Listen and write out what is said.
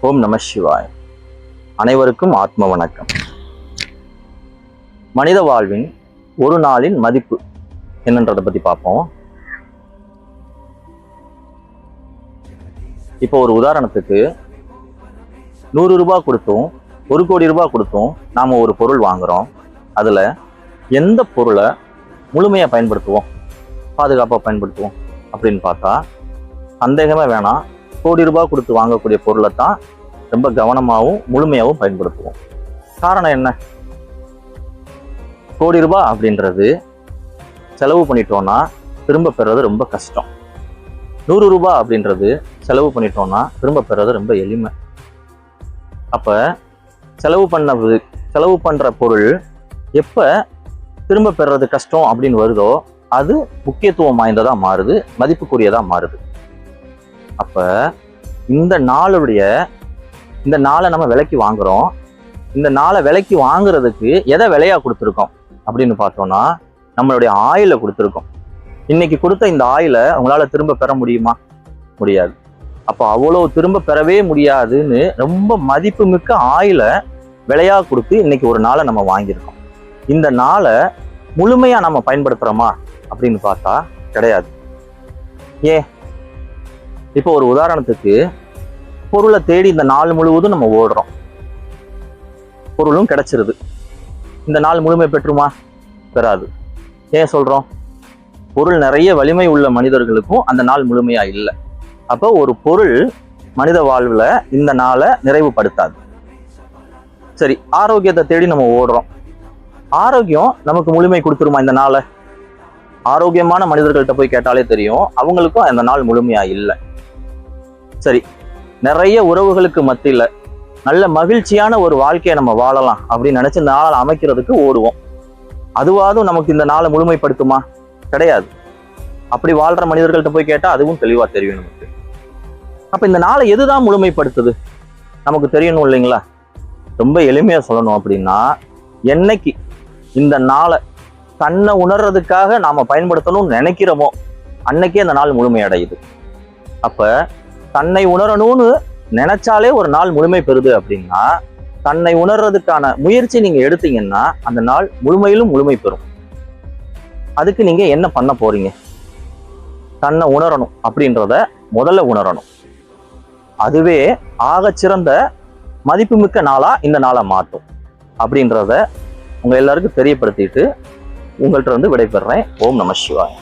ஓம் நம சிவாய். அனைவருக்கும் ஆத்ம வணக்கம். மனித வாழ்வின் ஒரு நாளின் மதிப்பு என்னன்றதை பத்தி பார்ப்போம். இப்போ ஒரு உதாரணத்துக்கு நூறு ரூபாய் கொடுத்தும் ஒரு கோடி ரூபாய் கொடுத்தும் நாம ஒரு பொருள் வாங்குறோம். அதுல எந்த பொருளை முழுமையா பயன்படுத்துவோம்? பாதுகாப்பாக பயன்படுத்துவோம் அப்படின்னு பார்த்தா சந்தேகமே வேணாம். கோடி ரூபாய் கொடுத்து வாங்கக்கூடிய பொருளை தான் ரொம்ப கவனமாகவும் முழுமையாகவும் பயன்படுத்துவோம். காரணம் என்ன? கோடி ரூபாய் அப்படின்றது செலவு பண்ணிட்டோம்னா திரும்ப பெறுறது ரொம்ப கஷ்டம். நூறு ரூபாய் அப்படின்றது செலவு பண்ணிட்டோம்னா திரும்ப பெறுறது ரொம்ப எளிமை. அப்போ செலவு பண்ண செலவு பண்ணுற பொருள் எப்போ திரும்ப பெறுறது கஷ்டம் அப்படின்னு வருதோ அது முக்கியத்துவம் வாய்ந்ததாக மாறுது மதிப்புக்குரியதாக மாறுது. அப்போ இந்த நாளுடைய இந்த நாளை நம்ம விலைக்கு வாங்குறோம். இந்த நாளை விலைக்கு வாங்குறதுக்கு எதை விலையாக கொடுத்துருக்கோம்? அப்படின்னு பார்த்தோம்னா நம்மளுடைய ஆயிலை கொடுத்துருக்கோம். இன்னைக்கு கொடுத்த இந்த ஆயிலை உங்களால் திரும்ப பெற முடியுமா? முடியாது. அப்போ அவ்வளோ திரும்ப பெறவே முடியாதுன்னு ரொம்ப மதிப்புமிக்க ஆயிலை விலையாக கொடுத்து இன்னைக்கு ஒரு நாளை நம்ம வாங்கியிருக்கோம். இந்த நாளை முழுமையாக நம்ம பயன்படுத்துகிறோமா அப்படின்னு பார்த்தா கிடையாது. ஏன்? இப்போ ஒரு உதாரணத்துக்கு பொருளை தேடி இந்த நாள் முழுவதும் நம்ம ஓடுறோம். பொருளும் கிடைச்சிருது. இந்த நாள் முழுமை பெற்றுமா? பெறாது. ஏன் சொல்கிறோம் பொருள் நிறைய வலிமை உள்ள மனிதர்களுக்கும் அந்த நாள் முழுமையாக இல்லை. அப்போ ஒரு பொருள் மனித வாழ்வில் இந்த நாளை நிறைவுபடுத்தாது. சரி ஆரோக்கியத்தை தேடி நம்ம ஓடுறோம். ஆரோக்கியம் நமக்கு முழுமை கொடுத்துருமா இந்த நாளை? ஆரோக்கியமான மனிதர்கள்ட்ட போய் கேட்டாலே தெரியும் அவங்களுக்கும் அந்த நாள் முழுமையாக இல்லை. சரி நிறைய உறவுகளுக்கு மத்தியில நல்ல மகிழ்ச்சியான ஒரு வாழ்க்கையை நம்ம வாழலாம் அப்படின்னு நினச்சி இந்த நாளை அமைக்கிறதுக்கு ஓடுவோம். அதுவாதும் நமக்கு இந்த நாளை முழுமைப்படுத்துமா? கிடையாது. அப்படி வாழ்ற மனிதர்கள்ட்ட போய் கேட்டால் அதுவும் தெளிவா தெரியும் நமக்கு. அப்ப இந்த நாளை எதுதான் முழுமைப்படுத்துது? நமக்கு தெரியணும் இல்லைங்களா? ரொம்ப எளிமையா சொல்லணும் அப்படின்னா என்னைக்கு இந்த நாளை தன்னை உணர்றதுக்காக நாம பயன்படுத்தணும்னு நினைக்கிறோமோ அன்னைக்கே அந்த நாள் முழுமையடையுது. அப்ப தன்னை உணரணும்னு நினைச்சாலே ஒரு நாள் முழுமை பெறுது அப்படின்னா தன்னை உணர்றதுக்கான முயற்சி நீங்க எடுத்தீங்கன்னா அந்த நாள் முழுமையிலும் முழுமை பெறும். அதுக்கு நீங்க என்ன பண்ண போறீங்க? தன்னை உணரணும் அப்படின்றத முதல்ல உணரணும். அதுவே ஆகச்சிறந்த மதிப்புமிக்க நாளா இந்த நாளை மாற்றும். அப்படின்றத உங்க எல்லாருக்கும் தெரியப்படுத்திட்டு உங்கள்கிட்ட இருந்து விடைபெறேன். ஓம் நம சிவாய்.